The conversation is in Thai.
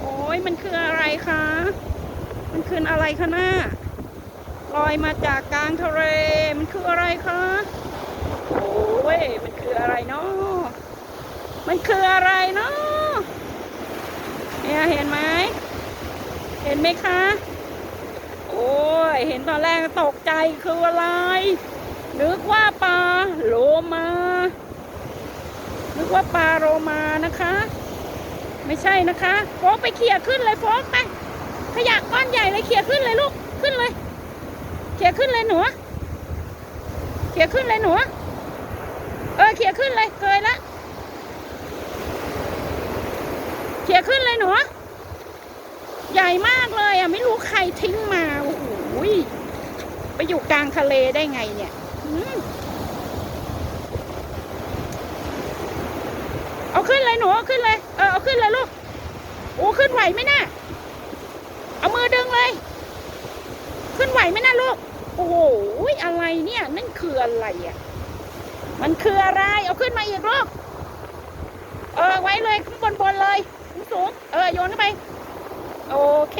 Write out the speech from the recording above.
โอ้ยมันคืออะไรคะ มันคืออะไรคะหน้าลอยมาจากกลางทะเล มันคืออะไรคะ โอ้ย มันคืออะไรเนาะมันคืออะไรเนาะเนี่ยเห็นไหม เห็นไหมคะ โอ้ย เห็นตอนแรกตกใจคืออะไร นึกว่าปลาโลมา นึกว่าปลาโลมานะคะ ไม่ใช่นะคะโฟกไปเขี่ยขึ้นเลยโฟกไปขยะก้อนใหญ่เลยเขี่ยขึ้นเลยลูกขึ้นเลยเขี่ยขึ้นเลยหนูเขี่ยขึ้นเลยหนูเออเขี่ยขึ้นเลยเคยละเขี่ยขึ้นเลยหนูใหญ่มากเลยอะไม่รู้ใครทิ้งมาโอ้โหไปอยู่กลางทะเลได้ไงเนี่ยอืม เอาขึ้นเลยหนูเอาขึ้นเลย เออเอาขึ้นเลยลูก โอ้ขึ้นไหวไหมน่ะเอามือดึงเลย ขึ้นไหวไหมน่ะลูก โอ้โหอะไรเนี่ยนั่นคืออะไรอะ มันคืออะไร เอาขึ้นมาอีกลูก เออไว้เลยข้างบนบนเลย สูงๆเออโยนเข้าไป โอเค